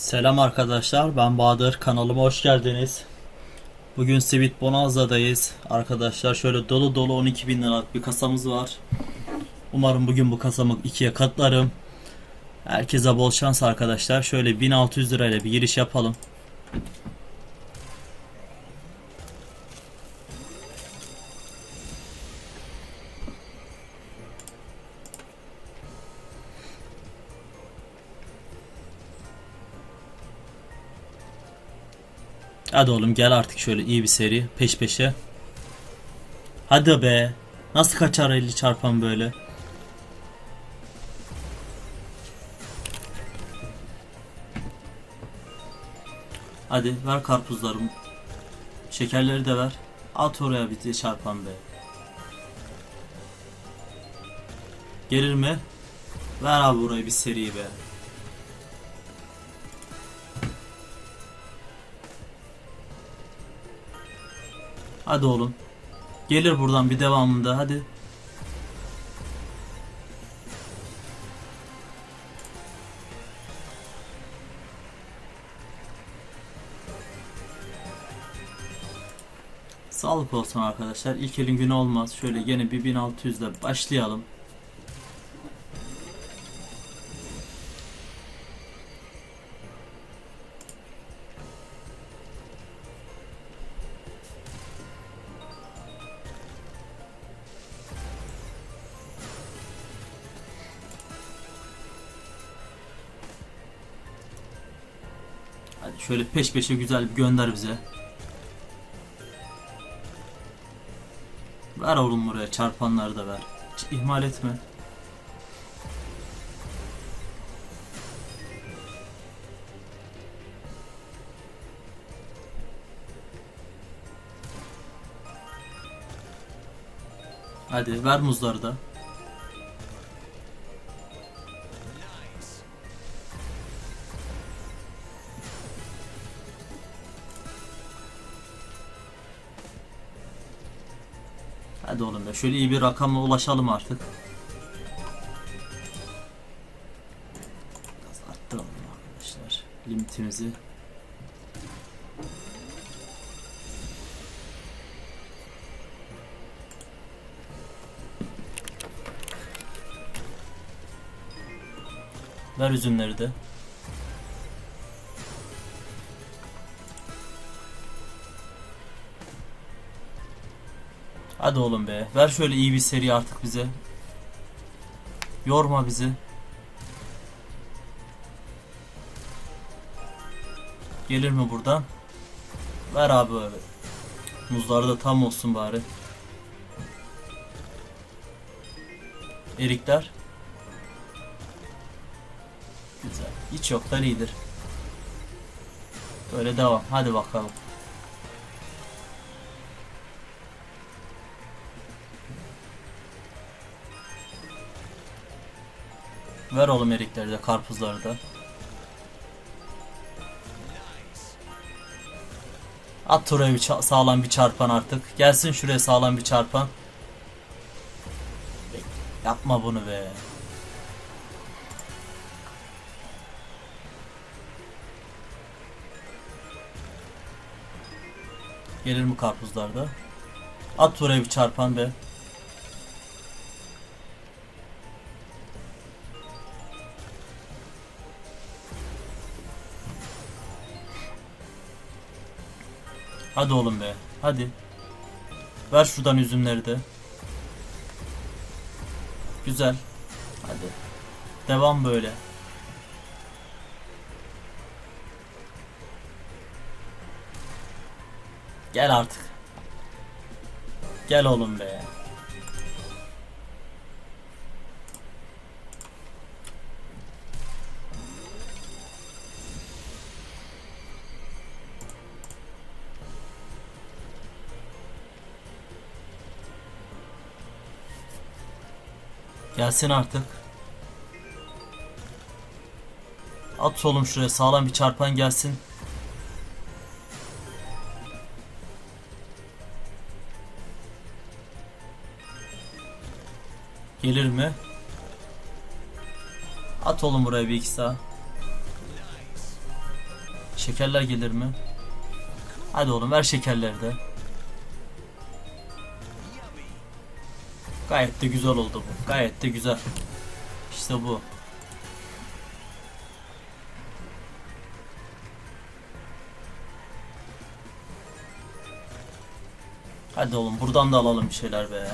Selam arkadaşlar ben Bahadır kanalıma hoş geldiniz. Bugün Sweet Bonanza'dayız. Arkadaşlar şöyle dolu dolu 12 bin liralık bir kasamız var. Umarım bugün bu kasamı ikiye katlarım. Herkese bol şans arkadaşlar. Şöyle 1600 lirayla bir giriş yapalım. Hadi oğlum gel artık şöyle iyi bir seri peş peşe. Hadi be. Nasıl kaçar 50 çarpan böyle? Hadi ver karpuzlarım. Şekerleri de ver. At oraya bir çarpan be. Gelir mi? Ver abi burayı bir seri be. Hadi oğlum. Gelir buradan bir devamında hadi. Sağlık olsun arkadaşlar. İlk elin günü olmaz. Şöyle yine bir 1600 ile başlayalım. Şöyle peş peşe güzel bir gönder bize. Ver oğlum buraya çarpanları da ver. Hiç ihmal etme. Hadi ver muzları da. Hadi oğlum be şöyle iyi bir rakama ulaşalım artık. Biraz arttıralım arkadaşlar limitimizi. Ver üzümleri de. Hadi oğlum be. Ver şöyle iyi bir seri artık bize. Yorma bizi. Gelir mi buradan? Ver abi öyle. Muzları da tam olsun bari. Erikler. Güzel. Hiç yoktan iyidir. Böyle devam. Hadi bakalım. Ver oğlum erikleri de karpuzları da. At oraya bir sağlam bir çarpan artık. Gelsin şuraya sağlam bir çarpan. Yapma bunu be. Gelir mi karpuzlar da? At oraya bir çarpan be. Hadi oğlum be. Hadi. Ver şuradan üzümleri de. Güzel. Hadi. Devam böyle. Gel artık. Gel oğlum be. Gelsin artık. At oğlum şuraya sağlam bir çarpan gelsin. Gelir mi? At oğlum buraya bir iki daha. Şekerler gelir mi? Hadi oğlum ver şekerleri de. Gayet de güzel oldu bu. Gayet de güzel. İşte bu. Hadi oğlum buradan da alalım bir şeyler be.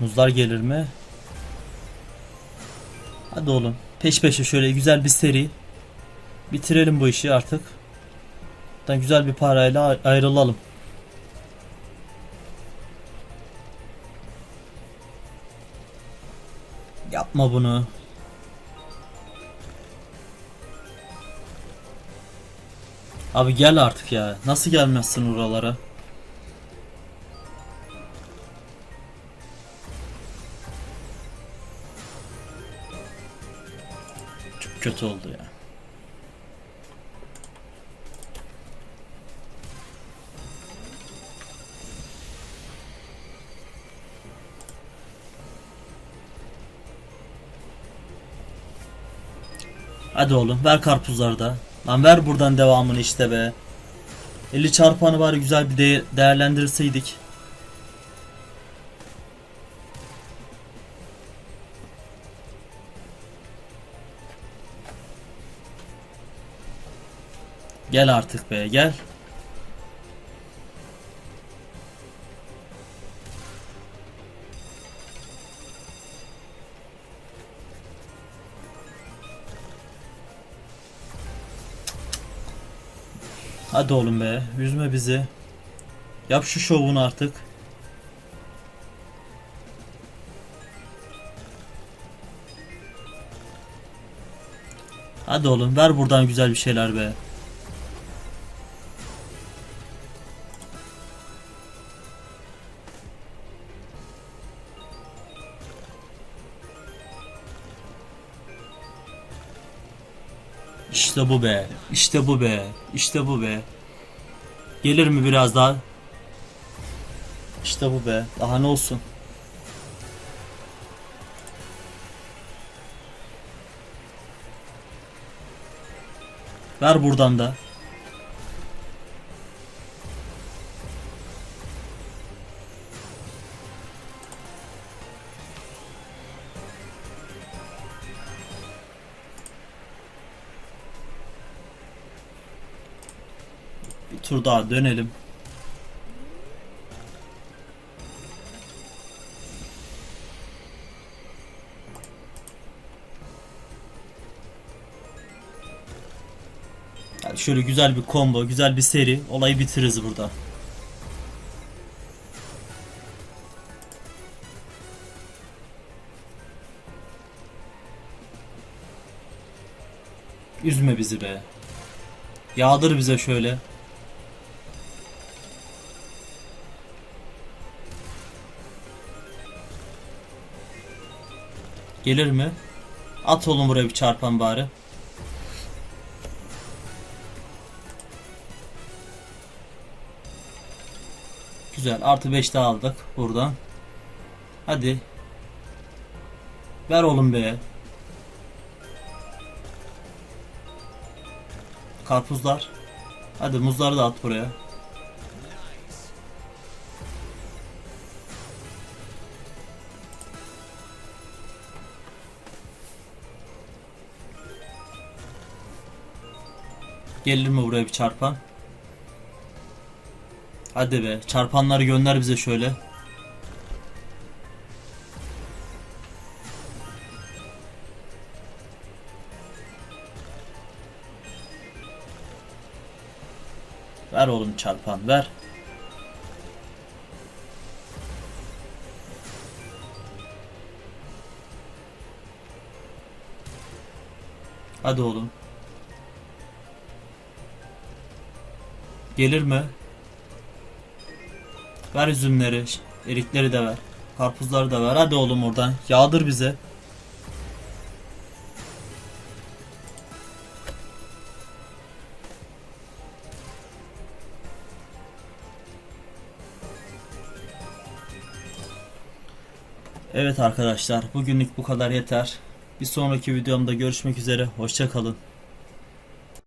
Muzlar gelir mi? Hadi oğlum. Peş peşe şöyle güzel bir seri. Bitirelim bu işi artık. Dan güzel bir parayla ay- ayrılalım. Yapma bunu. Abi gel artık ya. Nasıl gelmezsin oralara? Kötü oldu ya. Hadi oğlum ver karpuzları da. Lan ver buradan devamını işte be. 50 çarpanı bari güzel bir de değerlendirirseydik. Gel artık be gel. Hadi oğlum be üzme bizi. Yap şu şovunu artık. Hadi oğlum ver buradan güzel bir şeyler be. İşte bu be. İşte bu be. İşte bu be. Gelir mi biraz daha? İşte bu be. Daha ne olsun? Ver buradan da. Bir tur daha dönelim. Yani şöyle güzel bir combo, güzel bir seri. Olayı bitiririz burada. Üzme bizi be. Yağdır bize şöyle. Gelir mi? At oğlum buraya bir çarpan bari. Güzel. Artı 5 daha aldık buradan. Hadi. Ver oğlum be. Karpuzlar. Hadi muzları da at buraya. Gelir mi buraya bir çarpan? Hadi be. Çarpanları gönder bize şöyle. Ver oğlum çarpan ver. Hadi oğlum. Gelir mi? Ver üzümleri, erikleri de ver. Karpuzları da ver. Hadi oğlum oradan. Yağdır bize. Evet arkadaşlar bugünlük bu kadar yeter. Bir sonraki videomda görüşmek üzere. Hoşça kalın.